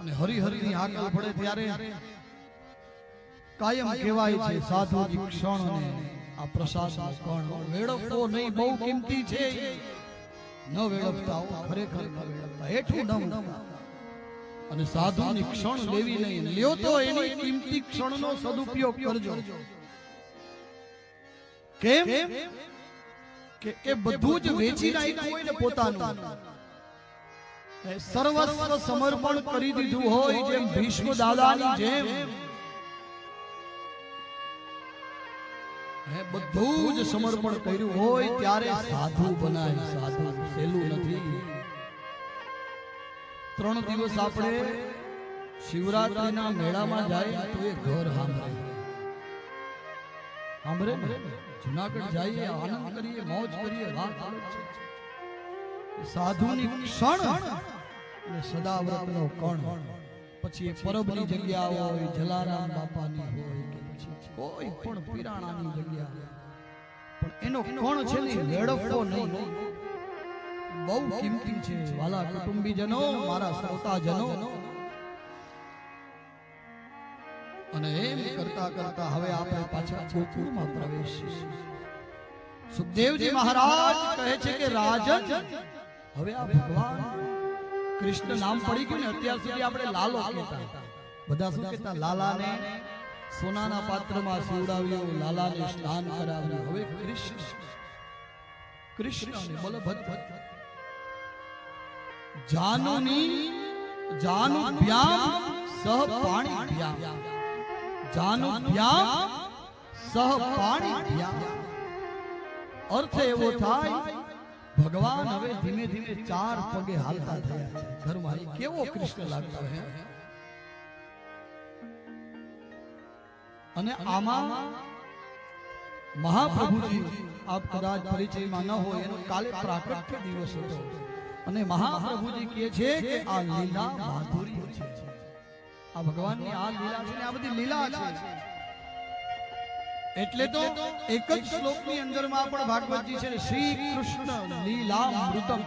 અને હરિહરિની હાકલ પડે ત્યારે કાયમ કહેવાય છે સાધુની ક્ષણ અને આ પ્રસાદ કણ વેડફવો નહીં બહુ કિંમતી છે. ન વેડફતા ખરેખર ન વેડફતા હેઠું ન અને સાધુની ક્ષણ લેવી નહીં લ્યો તો એની કિંમતી ક્ષણનો સદુપયોગ કરજો. કેમ? કે બધું જ વેચી નાખ્યું હોય ને પોતાનું. સર્વસ્વ સમર્પણ કરી દીધું હોય જેમ ભીષ્મ દાદાની જેમ. બધું જ સમર્પણ કર્યું હોય ત્યારે સાધુ બનાય, સાધુ સહેલું નથી. ત્રણ દિવસ આપણે શિવરાત્રીના મેળામાં જાય તો એ ઘર સાંભળે. સાંભળે જુનાગઢ જઈએ, આનંદ કરીએ, મોજ કરીએ, વાત સાધુની ક્ષણ અને સદાવ્રતનો કણ. પછી એ પરબની જગ્યા હોય જલારામ બાપાની હોય કે પછી કોઈ પણ પીરાણાની જગ્યા પણ એનો કણ છે ને વેડફવો નહીં. બહુ કિંમતી છે વાલા કુટુંબીજનો મારા શ્રોતાજનો. અને એમ કરતા કરતા હવે આપણે પાછા ગોકુળમાં પ્રવેશીશું સુખદેવજી મહારાજ કહે છે કે રાજન હવે આ ભગવાન કૃષ્ણ નામ પડી ગયું ને, અત્યાર સુધી આપણે લાલો કહેતા. બધા શું કહેતા? લાલાને સોનાના પાત્રમાં સુવડાવ્યો, લાલાને સ્નાન કરાવ્યું. હવે કૃષ્ણ. કૃષ્ણ બલભદ્ર. જાનુની જાનુભ્યામ સહ પાણીભ્યામ. જાનુભ્યામ સહ પાણીભ્યામ. અર્થ એવો થાય ભગવાન હવે ધીમે ધીમે ચાર પગે હાલતા થયા ઘરમાં કેવો કૃષ્ણ લાગતો હે? અને આમાં મહાપ્રભુજી આપ કદાચ પરિચયમાં ન હોય, એનો કાલે પ્રાકટ્ય દિવસ હતો. અને મહાપ્રભુજી કહે છે કે આ લીલા માધુર્ય છે. આ ભગવાનની આ લીલા છે આ બધી લીલા છે. એટલે તો એક જ શ્લોકની અંદરમાં પણ ભાગવતજી છે શ્રી કૃષ્ણ લીલામૃતમ.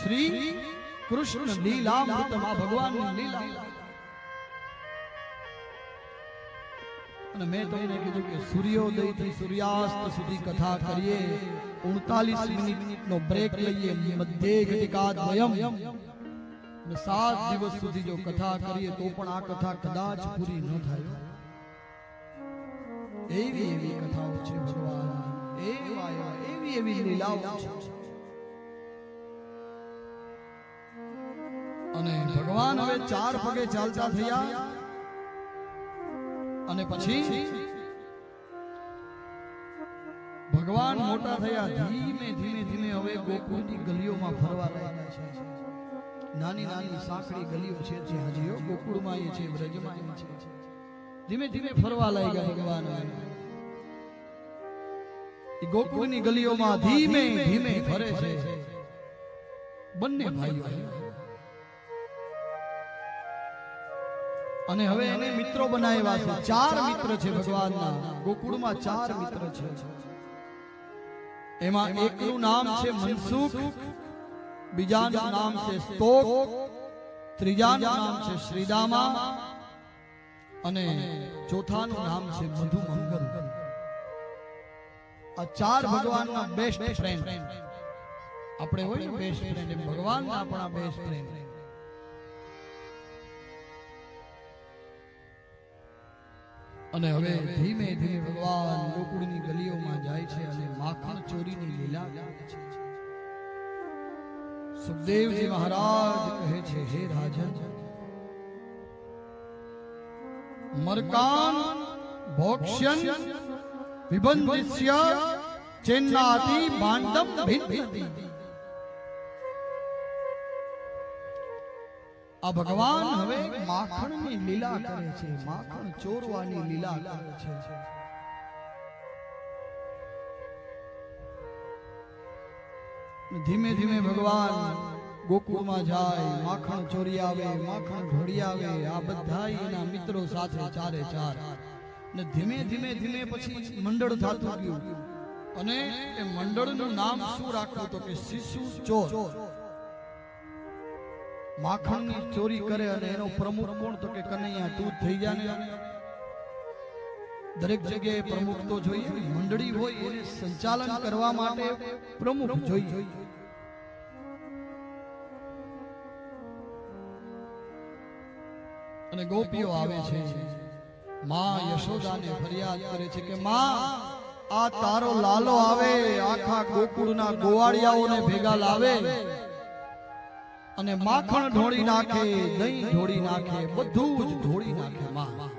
શ્રી કૃષ્ણ લીલામૃતમ, આ ભગવાન લીલા. અને મેં તમને કીધું કે સૂર્યોદયથી સૂર્યાસ્ત સુધી કથા કરીએ 39 મિનિટનો બ્રેક લઈએ, મધ્ય ઘટિકા દ્વયમ અને સાત દિવસ સુધી જો કથા કરીએ તો પણ આ કથા કદાચ પૂરી ન થાય. એવી એવી કથાઓ છે ભગવાન. એવા એવા લીલાઓ છે. અને ભગવાન હવે ચાર પગે ચાલતા થયા. અને પછી ભગવાન મોટા થયા, ધીમે ધીમે ધીમે હવે ગોકુળની ગલીઓમાં ફરવા લાગ્યા છે. નાની નાની, સાંકડી ગલીઓ છે જે હજી ગોકુળમાં એ છે વ્રજમાં એ છે. ધીમે ધીમે ફરવા લાગ્યા ભગવાન. ગોકુળની ગલીઓમાં ધીમે ધીમે ફરે છે. બંને ભાઈઓ. અને હવે એને મિત્રો બનાવ્યા છે. ચાર મિત્ર છે ભગવાનના. ગોકુળમાં ચાર મિત્ર છે. એમાં એકનું નામ છે મનસુખ. બીજાનું નામ છે સ્તોક. ત્રીજાનું નામ છે શ્રીદામા. અને ચોથાનું નામ છે મધુમંગલ. આ ચાર ભગવાનના બેસ્ટ ફ્રેન્ડ આપણે હોય ને બેસ્ટ ફ્રેન્ડ એમ ભગવાનના આપણા બેસ્ટ ફ્રેન્ડ અને હવે ધીમે ધીમે ભગવાન લોકડની ગલીઓમાં જાય છે અને માખણ ચોરીની લીલા સુખદેવજી મહારાજ કહે છે હે રાજન મરકાન ભોક્ષ્યન વિબંધિસ્ય ચેન્નાતિ ભાંડમ ભિન્નતિ આ ભગવાન હવે માખણની લીલા કરે છે, માખણ ચોરવાની લીલા કરે છે। ધીમે ધીમે ભગવાન ગોકુળમાં જાય, માખણ ચોરી આવે, માખણ ઢોળી આવે, આ બધા એના મિત્રો સાથે ચારે ચાર. ને ધીમે ધીમે ધીમે પછી મંડળ થતું ગયું. અને એ મંડળનું નામ શું રાખવું તો કે શિશુ ચોર. માખણની ચોરી કરે અને એનો પ્રમુખ કોણ તો કે કનૈયા, તું થઈ ગયા ને. દરેક જગ્યાએ પ્રમુખ તો જોઈએ. મંડળી હોય એને સંચાલન કરવા માટે પ્રમુખ જોઈએ. અને ગોપીઓ આવે છે. માં યશોદાને ફરિયાદ કરે છે કે, માં, આ તારો લાલો આવે, આખા ગોકુળના ગોવાળિયાઓને ભેગા લાવે અને માખણ ઢોળી નાખે, દહીં ઢોળી નાખે, બધું જ ઢોળી નાખે. માં.